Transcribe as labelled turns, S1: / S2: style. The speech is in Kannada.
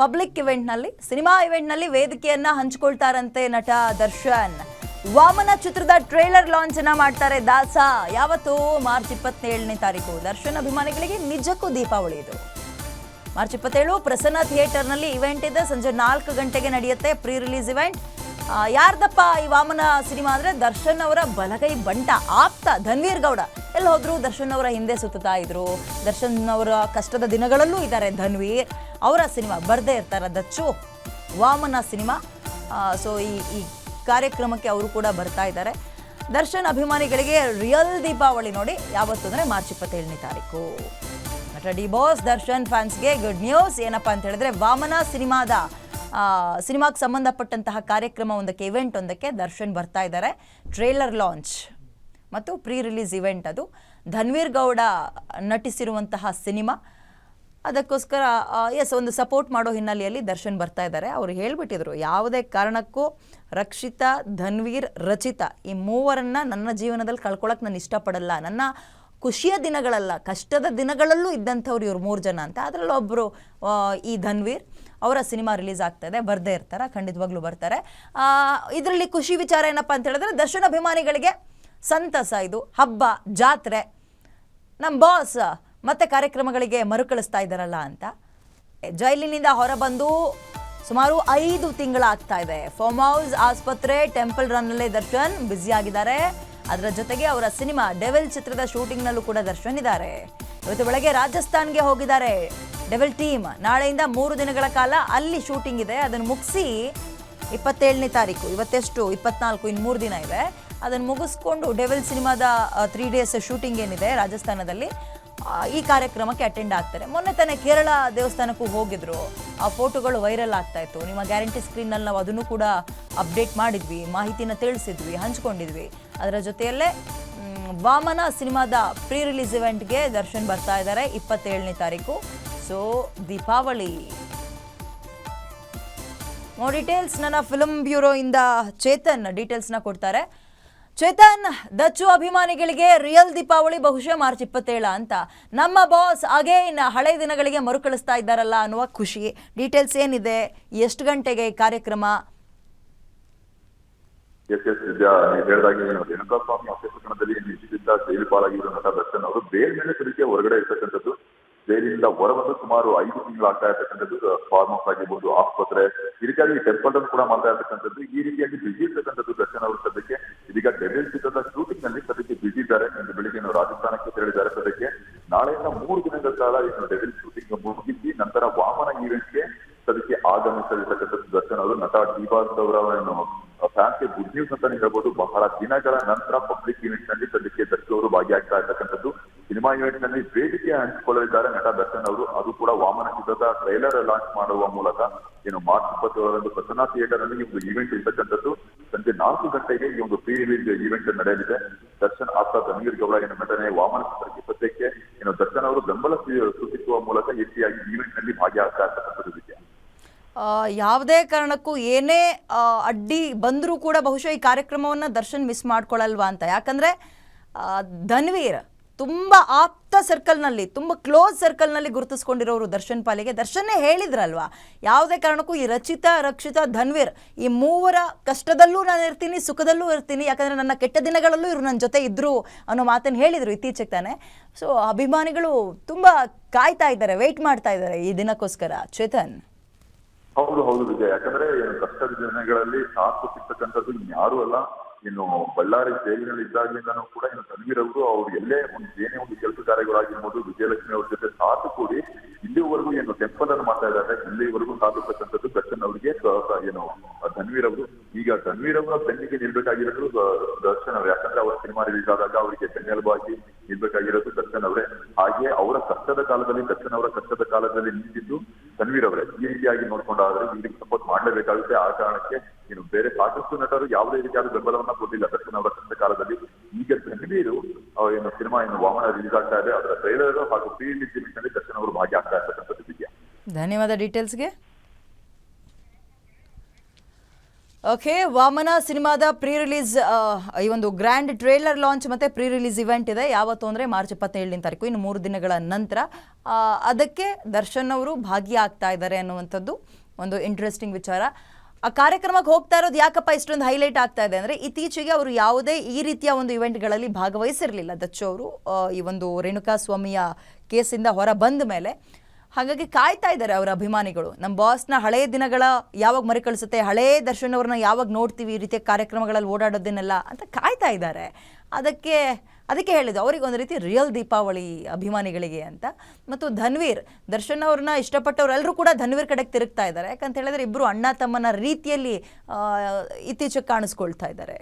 S1: ಪಬ್ಲಿಕ್ ಇವೆಂಟ್ನಲ್ಲಿ, ಸಿನಿಮಾ ಇವೆಂಟ್ನಲ್ಲಿ ವೇದಿಕೆಯನ್ನ ಹಂಚಿಕೊಳ್ತಾರಂತೆ ನಟ ದರ್ಶನ್. ವಾಮನ ಚಿತ್ರದ ಟ್ರೇಲರ್ ಲಾಂಚ್ ಅನ್ನ ಮಾಡ್ತಾರೆ ದಾಸ. ಯಾವತ್ತು ಮಾರ್ಚ್ ಇಪ್ಪತ್ತೇಳನೇ ತಾರೀಕು. ದರ್ಶನ್ ಅಭಿಮಾನಿಗಳಿಗೆ ನಿಜಕ್ಕೂ ದೀಪಾವಳಿ ಇದು ಮಾರ್ಚ್ ಇಪ್ಪತ್ತೇಳು ಪ್ರಸನ್ನ ಥಿಯೇಟರ್ನಲ್ಲಿ ಇವೆಂಟ್ ಇದೆ. ಸಂಜೆ ನಾಲ್ಕು ಗಂಟೆಗೆ ನಡೆಯುತ್ತೆ ಪ್ರೀ ರಿಲೀಸ್ ಇವೆಂಟ್ ಯಾರ್ದಪ್ಪ ಈ ವಾಮನ ಸಿನಿಮಾ ಅಂದ್ರೆ? ದರ್ಶನ್ ಅವರ ಬಲಗೈ ಬಂಟ ಆಪ್ತ ಧನ್ವೀರ್ ಗೌಡ. ಎಲ್ಲಿ ಹೋದ್ರು ದರ್ಶನ್ ಅವರ ಹಿಂದೆ ಸುತ್ತಾ ಇದ್ರು. ದರ್ಶನ್ ಅವರ ಕಷ್ಟದ ದಿನಗಳಲ್ಲೂ ಇದ್ದಾರೆ ಧನ್ವೀರ್. ಅವರ ಸಿನಿಮಾ ಬರ್ದೇ ಇರ್ತಾರೆ ದಚ್ಚು ವಾಮನ ಸಿನಿಮಾ. ಸೊ ಈ ಈ ಕಾರ್ಯಕ್ರಮಕ್ಕೆ ಅವರು ಕೂಡ ಬರ್ತಾ ಇದ್ದಾರೆ. ದರ್ಶನ್ ಅಭಿಮಾನಿಗಳಿಗೆ ರಿಯಲ್ ದೀಪಾವಳಿ ನೋಡಿ, ಯಾವತ್ತು ಅಂದರೆ ಮಾರ್ಚ್ ಇಪ್ಪತ್ತೇಳನೇ ತಾರೀಕು. ನಟ ಡಿ ಬಾಸ್ ದರ್ಶನ್ ಫ್ಯಾನ್ಸ್ಗೆ ಗುಡ್ ನ್ಯೂಸ್ ಏನಪ್ಪಾ ಅಂತ ಹೇಳಿದ್ರೆ, ವಾಮನ ಸಿನಿಮಾದ ಸಿನಿಮಾಗೆ ಸಂಬಂಧಪಟ್ಟಂತಹ ಕಾರ್ಯಕ್ರಮ ಒಂದಕ್ಕೆ ಇವೆಂಟ್ ಒಂದಕ್ಕೆ ದರ್ಶನ್ ಬರ್ತಾ ಇದ್ದಾರೆ. ಟ್ರೇಲರ್ ಲಾಂಚ್ ಮತ್ತು ಪ್ರೀ ರಿಲೀಸ್ ಇವೆಂಟ್ ಅದು. ಧನ್ವೀರ್ ಗೌಡ ನಟಿಸಿರುವಂತಹ ಸಿನಿಮಾ. ಅದಕ್ಕೋಸ್ಕರ ಎಸ್ ಒಂದು ಸಪೋರ್ಟ್ ಮಾಡೋ ಹಿನ್ನೆಲೆಯಲ್ಲಿ ದರ್ಶನ್ ಬರ್ತಾ ಇದ್ದಾರೆ. ಅವರು ಹೇಳಿಬಿಟ್ಟಿದ್ರು, ಯಾವುದೇ ಕಾರಣಕ್ಕೂ ರಕ್ಷಿತಾ, ಧನ್ವೀರ್, ರಚಿತಾ ಈ ಮೂವರನ್ನು ನನ್ನ ಜೀವನದಲ್ಲಿ ಕಳ್ಕೊಳ್ಳೋಕೆ ನಾನು ಇಷ್ಟಪಡಲ್ಲ. ನನ್ನ ಖುಷಿಯ ದಿನಗಳಲ್ಲ, ಕಷ್ಟದ ದಿನಗಳಲ್ಲೂ ಇದ್ದಂಥವ್ರು ಇವ್ರು ಮೂರು ಜನ ಅಂತ. ಅದರಲ್ಲಿ ಒಬ್ಬರು ಈ ಧನ್ವೀರ್, ಅವರ ಸಿನಿಮಾ ರಿಲೀಸ್ ಆಗ್ತಾ ಇದೆ. ಬರ್ದೇ ಇರ್ತಾರೆ, ಖಂಡಿತವಾಗ್ಲೂ ಬರ್ತಾರೆ. ಇದರಲ್ಲಿ ಖುಷಿ ವಿಚಾರ ಏನಪ್ಪ ಅಂತ ಹೇಳಿದ್ರೆ, ದರ್ಶನ್ ಅಭಿಮಾನಿಗಳಿಗೆ ಸಂತಸ ಇದು, ಹಬ್ಬ, ಜಾತ್ರೆ. ನಮ್ಮ ಬಾಸ್ ಮತ್ತೆ ಕಾರ್ಯಕ್ರಮಗಳಿಗೆ ಮರುಕಳಿಸ್ತಾ ಇದ್ದಾರಲ್ಲ ಅಂತ. ಜೈಲಿನಿಂದ ಹೊರಬಂದು ಸುಮಾರು ಐದು ತಿಂಗಳಾಗ್ತಾ ಇದೆ. ಫಾರ್ಮ್ ಹೌಸ್ ಆಸ್ಪತ್ರೆ ಟೆಂಪಲ್ ರನ್ನಲ್ಲೇ ದರ್ಶನ್ ಬ್ಯುಸಿ ಆಗಿದ್ದಾರೆ. ಅದರ ಜೊತೆಗೆ ಅವರ ಸಿನಿಮಾ ಡೆವಿಲ್ ಚಿತ್ರದ ಶೂಟಿಂಗ್ನಲ್ಲೂ ಕೂಡ ದರ್ಶನ್ ಇದ್ದಾರೆ. ಇವತ್ತು ಬೆಳಗ್ಗೆ ರಾಜಸ್ಥಾನ್ಗೆ ಹೋಗಿದ್ದಾರೆ. ಡೆವಿಲ್ ಟೀಮ್ ನಾಳೆಯಿಂದ ಮೂರು ದಿನಗಳ ಕಾಲ ಅಲ್ಲಿ ಶೂಟಿಂಗ್ ಇದೆ. ಅದನ್ನು ಮುಗಿಸಿ ಇಪ್ಪತ್ತೇಳನೇ ತಾರೀಕು, ಇವತ್ತೆಷ್ಟು, ಇಪ್ಪತ್ನಾಲ್ಕು, ಇನ್ನು ಮೂರು ದಿನ ಇದೆ. ಅದನ್ನು ಮುಗಿಸ್ಕೊಂಡು ಡೆವಿಲ್ ಸಿನಿಮಾದ ತ್ರೀ ಡೇಸ್ ಶೂಟಿಂಗ್ ಏನಿದೆ ರಾಜಸ್ಥಾನದಲ್ಲಿ ಈ ಕಾರ್ಯಕ್ರಮಕ್ಕೆ ಅಟೆಂಡ್ ಆಗ್ತಾರೆ. ಮೊನ್ನೆ ತಾನೇ ಕೇರಳ ದೇವಸ್ಥಾನಕ್ಕೂ ಹೋಗಿದ್ರು. ಆ ಫೋಟೋಗಳು ವೈರಲ್ ಆಗ್ತಾ ಇತ್ತು. ನಿಮ್ಮ ಗ್ಯಾರಂಟಿ ಸ್ಕ್ರೀನ್ನಲ್ಲಿ ನಾವು ಅದನ್ನು ಕೂಡ ಅಪ್ಡೇಟ್ ಮಾಡಿದ್ವಿ, ಮಾಹಿತಿನ ತಿಳಿಸಿದ್ವಿ, ಹಂಚ್ಕೊಂಡಿದ್ವಿ. ಅದರ ಜೊತೆಯಲ್ಲೇ ವಾಮನ ಸಿನಿಮಾದ ಪ್ರೀ ರಿಲೀಸ್ ಇವೆಂಟ್ಗೆ ದರ್ಶನ್ ಬರ್ತಾ ಇದ್ದಾರೆ ಇಪ್ಪತ್ತೇಳನೇ ತಾರೀಕು. ಸೊ ದೀಪಾವಳಿ. ಮೋ ಡೀಟೇಲ್ಸ್ ನನ್ನ ಫಿಲಮ್ ಬ್ಯೂರೋ ಇಂದ ಚೇತನ್ ಡೀಟೇಲ್ಸ್ನ ಕೊಡ್ತಾರೆ. ಚೇತನ್, ದಚ್ಚು ಅಭಿಮಾನಿಗಳಿಗೆ ರಿಯಲ್ ದೀಪಾವಳಿ, ಬಹುಶಃ ಮಾರ್ಚ್ ಇಪ್ಪತ್ತೇಳ ಅಂತ. ನಮ್ಮ ಬಾಸ್ ಅಗೇನ್ ಹಳೆ ದಿನಗಳಿಗೆ ಮರುಕಳಿಸ್ತಾ ಇದ್ದಾರಲ್ಲ ಅನ್ನುವ ಖುಷಿ. ಡೀಟೇಲ್ಸ್ ಏನಿದೆ? ಎಷ್ಟು ಗಂಟೆಗೆ ಕಾರ್ಯಕ್ರಮ?
S2: ಎಸ್ ಎಸ್ ಹೇಳಿದಾಗೆ ಏನು ರೇಣುಕಾ ಸ್ವಾಮಿ ಹತ್ಯೆ ಪ್ರಕರಣದಲ್ಲಿ ನಿಶ್ಚಿತ ಜೈಲು ಪಾಲಾಗಿರುವ ನಟ ದರ್ಶನ್ ಅವರು ಬೇಲ್ ಮೇಲೆ ಸರಿಕೆ ಹೊರಗಡೆ ಇರ್ತಕ್ಕಂಥದ್ದು. ಹೊರಬಂದು ಸುಮಾರು ಐದು ತಿಂಗಳು ಆಗ್ತಾ ಇರ್ತಕ್ಕಂಥದ್ದು ಫಾರ್ಮ್ ಹೌಸ್ ಆಗಿರ್ಬೋದು, ಆಸ್ಪತ್ರೆ ಈ ರೀತಿಯಾಗಿ ಟೆಂಪಲ್ ಕೂಡ ಮಾಡ್ತಾ ಇರ್ತಕ್ಕಂಥದ್ದು, ಈ ರೀತಿಯಾಗಿ ಬಿಸಿ ಇರ್ತಕ್ಕಂಥದ್ದು ದರ್ಶನ್ ಅವರು ಸದ್ಯಕ್ಕೆ. ಇದೀಗ ಡೆವಿಲ್ ಚಿತ್ರದ ಶೂಟಿಂಗ್ನಲ್ಲಿ ಸದ್ಯಕ್ಕೆ ಬಿಸಿ ಇದ್ದಾರೆ. ಇಂದು ಬೆಳಿಗ್ಗೆ ರಾಜಸ್ಥಾನಕ್ಕೆ ತೆರಳಿದ್ದಾರೆ ಸದ್ಯಕ್ಕೆ. ನಾಳೆಯಿಂದ ಮೂರು ದಿನಗಳ ಕಾಲ ಏನು ಡೆವಿಲ್ ಶೂಟಿಂಗ್ ಮುಗಿಸಿ ನಂತರ ವಾಮನ ಈವೆಂಟ್ಗೆ ಸದ್ಯಕ್ಕೆ ಆಗಮಿಸಲಿರ್ತಕ್ಕಂಥದ್ದು ದರ್ಶನ್ ಅವರು ನಟ ಡಿಬಾಸ್ ಅವರ ಏನು ಫ್ಯಾನ್ಸ್ಗೆ ಗುಡ್ ನ್ಯೂಸ್ ಅಂತಾನೆ ಹೇಳ್ಬೋದು. ಬಹಳ ದಿನಗಳ ನಂತರ ಪಬ್ಲಿಕ್ ಈವೆಂಟ್ನಲ್ಲಿ ಸದ್ಯಕ್ಕೆ ದರ್ಶನ್ ಅವರು ಭಾಗಿಯಾಗ್ತಾ ಇರ್ತಕ್ಕಂಥದ್ದು. ಸಿನಿಮಾ ಇವೆಂಟ್ನಲ್ಲಿ ವೇದಿಕೆ ಹಂಚಿಕೊಳ್ಳಲಿದ್ದಾರೆ ನಟ ದರ್ಶನ್ ಅವರು. ಅದು ಕೂಡ ವಾಮನ ಚಿತ್ರದ ಟ್ರೈಲರ್ ಲಾಂಚ್ ಮಾಡುವ ಮೂಲಕ. ಏನು ಮಾರ್ಚ್ ಇಪ್ಪತ್ತೇಳರಂದು ಪ್ರಸನ್ನ ಥಿಯೇಟರ್ ಅಲ್ಲಿ ಒಂದು ಈವೆಂಟ್ ಇರ್ತಕ್ಕಂಥದ್ದು. ಸಂಜೆ ನಾಲ್ಕು ಗಂಟೆಗೆ ಈ ಒಂದು ಪ್ರೀ ರಿಲೀಸ್ ಈವೆಂಟ್ ನಡೆಯಲಿದೆ. ದರ್ಶನ್ ಆಪ್ತ ಧನ್ವೀರ್ ಗೌಡ ಏನು ನಟನೆ ವಾಮನ ಚಿತ್ರಕ್ಕೆ ಸದ್ಯಕ್ಕೆ ಏನು ದರ್ಶನ್ ಅವರು ಬೆಂಬಲ ಸೂಚಿಸುವ ಮೂಲಕ ಈ ಈವೆಂಟ್ನಲ್ಲಿ ಭಾಗಿಯಾಗ್ತಾ
S1: ಯಾವುದೇ ಕಾರಣಕ್ಕೂ ಏನೇ ಅಡ್ಡಿ ಬಂದರೂ ಕೂಡ ಬಹುಶಃ ಈ ಕಾರ್ಯಕ್ರಮವನ್ನು ದರ್ಶನ್ ಮಿಸ್ ಮಾಡ್ಕೊಳ್ಳಲ್ವಾ ಅಂತ. ಯಾಕಂದರೆ ಧನ್ವೀರ್ ತುಂಬ ಆಪ್ತ ಸರ್ಕಲ್ನಲ್ಲಿ, ತುಂಬ ಕ್ಲೋಸ್ ಸರ್ಕಲ್ನಲ್ಲಿ ಗುರುತಿಸ್ಕೊಂಡಿರೋರು ದರ್ಶನ್ ಪಾಲಿಗೆ. ದರ್ಶನ್ನೇ ಹೇಳಿದ್ರಲ್ವಾ? ಯಾವುದೇ ಕಾರಣಕ್ಕೂ ಈ ರಚಿತಾ, ರಕ್ಷಿತಾ ಧನ್ವೀರ್, ಈ ಮೂವರ ಕಷ್ಟದಲ್ಲೂ ನಾನು ಇರ್ತೀನಿ, ಸುಖದಲ್ಲೂ ಇರ್ತೀನಿ, ಯಾಕಂದರೆ ನನ್ನ ಕೆಟ್ಟ ದಿನಗಳಲ್ಲೂ ಇವರು ನನ್ನ ಜೊತೆ ಇದ್ದರು ಅನ್ನೋ ಮಾತನ್ನು ಹೇಳಿದರು ಇತ್ತೀಚೆಗೆ ತಾನೆ. ಸೊ ಅಭಿಮಾನಿಗಳು ತುಂಬ ಕಾಯ್ತಾ ಇದ್ದಾರೆ ವೆಯ್ಟ್ ಮಾಡ್ತಾ ಇದ್ದಾರೆ ಈ ದಿನಕ್ಕೋಸ್ಕರ. ಚೇತನ್.
S2: ಹೌದು ಹೌದು ವಿಜಯ್. ಯಾಕಂದ್ರೆ ಕಷ್ಟದ ದಿನಗಳಲ್ಲಿ ಸಾಥ್ ಸಿಗ್ತಕ್ಕಂಥದ್ದು ಯಾರು ಅಲ್ಲ. ಇನ್ನು ಬಳ್ಳಾರಿ ಜೈಲಿನಲ್ಲಿ ಇದ್ದಾಗಲಿಂದನೂ ಕೂಡ ಇನ್ನು ತನ್ವೀರ್ ಅವರು, ಅವ್ರು ಎಲ್ಲೇ ಒಂದು ಏನೇ ಒಂದು ಕೆಲಸ ಕಾರ್ಯಗಳಾಗಿರ್ಬೋದು, ವಿಜಯಲಕ್ಷ್ಮಿ ಅವ್ರ ಜೊತೆ ಸಾಥ್ ಕೂಡಿ. ಇಲ್ಲಿವರೆಗೂ ಏನು ಟೆಂಪಲ್ ಮಾಡ್ತಾ ಇದ್ದಾರೆ, ಇಲ್ಲಿವರೆಗೂ ಸಾಧಿರ್ತಕ್ಕಂಥದ್ದು ದರ್ಶನ್ ಅವರಿಗೆ ಏನು ಧನ್ವೀರ್ ಅವರು. ಈಗ ತನ್ವೀರ್ ಅವರ ಬೆನ್ನಿಗೆ ನಿಲ್ಬೇಕಾಗಿರೋದು ದರ್ಶನ್ ಅವರು. ಯಾಕಂದ್ರೆ ಅವರ ಸಿನಿಮಾ ರಿಲೀಸ್ ಆದಾಗ ಅವರಿಗೆ ಬೆನ್ನೆಲುಬಾಗಿ ನಿಲ್ಬೇಕಾಗಿರೋದು ದರ್ಶನ್ ಅವರೇ. ಹಾಗೆ ಅವರ ಕಷ್ಟದ ಕಾಲದಲ್ಲಿ, ದರ್ಶನ್ ಅವರ ಕಷ್ಟದ ಕಾಲದಲ್ಲಿ ನಿಂತಿದ್ದು ತನ್ವೀರ್ ಅವರೇ, ಈ ರೀತಿಯಾಗಿ ನೋಡ್ಕೊಂಡಾದ್ರೆ ಇಲ್ಲಿ ಸಪೋರ್ಟ್ ಮಾಡಲೇಬೇಕಾಗುತ್ತೆ. ಆ ಕಾರಣಕ್ಕೆ ಏನು ಬೇರೆ ಸಾಕಷ್ಟು ನಟರು ಯಾವುದೇ ರೀತಿಯಾದ ಬೆಂಬಲವನ್ನ ಕೊಟ್ಟಿಲ್ಲ. ದರ್ಶನ್ ಅವರ ಕಷ್ಟ ಕಾಲದಲ್ಲಿ ಈಗ ತನ್ವೀರು ಏನು ಸಿನಿಮಾ, ಏನು ವಾಮನ ರಿಲೀಸ್ ಆಗ್ತಾ ಇದೆ. ಅದರ ಟ್ರೈಲರ್ ಹಾಗೂ ಪ್ರೀ ರಿಲೀಸ್ನಲ್ಲಿ ದರ್ಶನ್ ಅವರು ಭಾಗಿ ಆಗ್ತಾ ಇರ್ತಕ್ಕಂಥದ್ದು
S1: ಧನ್ಯವಾದ ಡೀಟೇಲ್ಸ್ಗೆ ಓಕೆ, ವಾಮನ ಸಿನಿಮಾದ ಪ್ರೀ ರಿಲೀಸ್ ಈ ಒಂದು ಗ್ರ್ಯಾಂಡ್ ಟ್ರೇಲರ್ ಲಾಂಚ್ ಮತ್ತೆ ಪ್ರೀ ರಿಲೀಸ್ ಇವೆಂಟ್ ಇದೆ. ಯಾವತ್ತು ಅಂದರೆ ಮಾರ್ಚ್ ಇಪ್ಪತ್ತೇಳನೇ ತಾರೀಕು, ಇನ್ನು ಮೂರು ದಿನಗಳ ನಂತರ. ಅದಕ್ಕೆ ದರ್ಶನ್ ಅವರು ಭಾಗಿಯಾಗ್ತಾ ಇದ್ದಾರೆ ಅನ್ನುವಂಥದ್ದು ಒಂದು ಇಂಟ್ರೆಸ್ಟಿಂಗ್ ವಿಚಾರ. ಆ ಕಾರ್ಯಕ್ರಮಕ್ಕೆ ಹೋಗ್ತಾ ಇರೋದು ಯಾಕಪ್ಪ ಇಷ್ಟೊಂದು ಹೈಲೈಟ್ ಆಗ್ತಾ ಇದೆ ಅಂದರೆ ಇತ್ತೀಚೆಗೆ ಅವರು ಯಾವುದೇ ಈ ರೀತಿಯ ಒಂದು ಇವೆಂಟ್ಗಳಲ್ಲಿ ಭಾಗವಹಿಸಿರಲಿಲ್ಲ. ದಚ್ಚು ಅವರು ಈ ಒಂದು ರೇಣುಕಾ ಸ್ವಾಮಿಯ ಕೇಸಿಂದ ಹೊರ ಬಂದ ಮೇಲೆ ಹಾಗಾಗಿ ಕಾಯ್ತಾ ಇದ್ದಾರೆ ಅವರ ಅಭಿಮಾನಿಗಳು. ನಮ್ಮ ಬಾಸ್ನ ಹಳೆಯ ದಿನಗಳ ಯಾವಾಗ ಮರುಕಳಿಸುತ್ತೆ ಹಳೇ ದರ್ಶನ್ ಅವ್ರನ್ನ ಯಾವಾಗ ನೋಡ್ತೀವಿ, ಈ ರೀತಿಯ ಕಾರ್ಯಕ್ರಮಗಳಲ್ಲಿ ಓಡಾಡೋದನ್ನೆಲ್ಲ ಅಂತ ಕಾಯ್ತಾ ಇದ್ದಾರೆ. ಅದಕ್ಕೆ ಅದಕ್ಕೆ ಹೇಳಿದ್ದು, ಅವ್ರಿಗೆ ಒಂದು ರೀತಿ ರಿಯಲ್ ದೀಪಾವಳಿ ಅಭಿಮಾನಿಗಳಿಗೆ ಅಂತ. ಮತ್ತು ಧನ್ವೀರ್, ದರ್ಶನ್ ಅವ್ರನ್ನ ಇಷ್ಟಪಟ್ಟವರೆಲ್ಲರೂ ಕೂಡ ಧನ್ವೀರ್ ಕಡೆಗೆ ತಿರುಗ್ತಾ ಇದ್ದಾರೆ. ಯಾಕಂತ ಹೇಳಿದ್ರೆ ಇಬ್ಬರು ಅಣ್ಣ ತಮ್ಮನ ರೀತಿಯಲ್ಲಿ ಇತ್ತೀಚೆಗೆ ಕಾಣಿಸ್ಕೊಳ್ತಾ ಇದ್ದಾರೆ.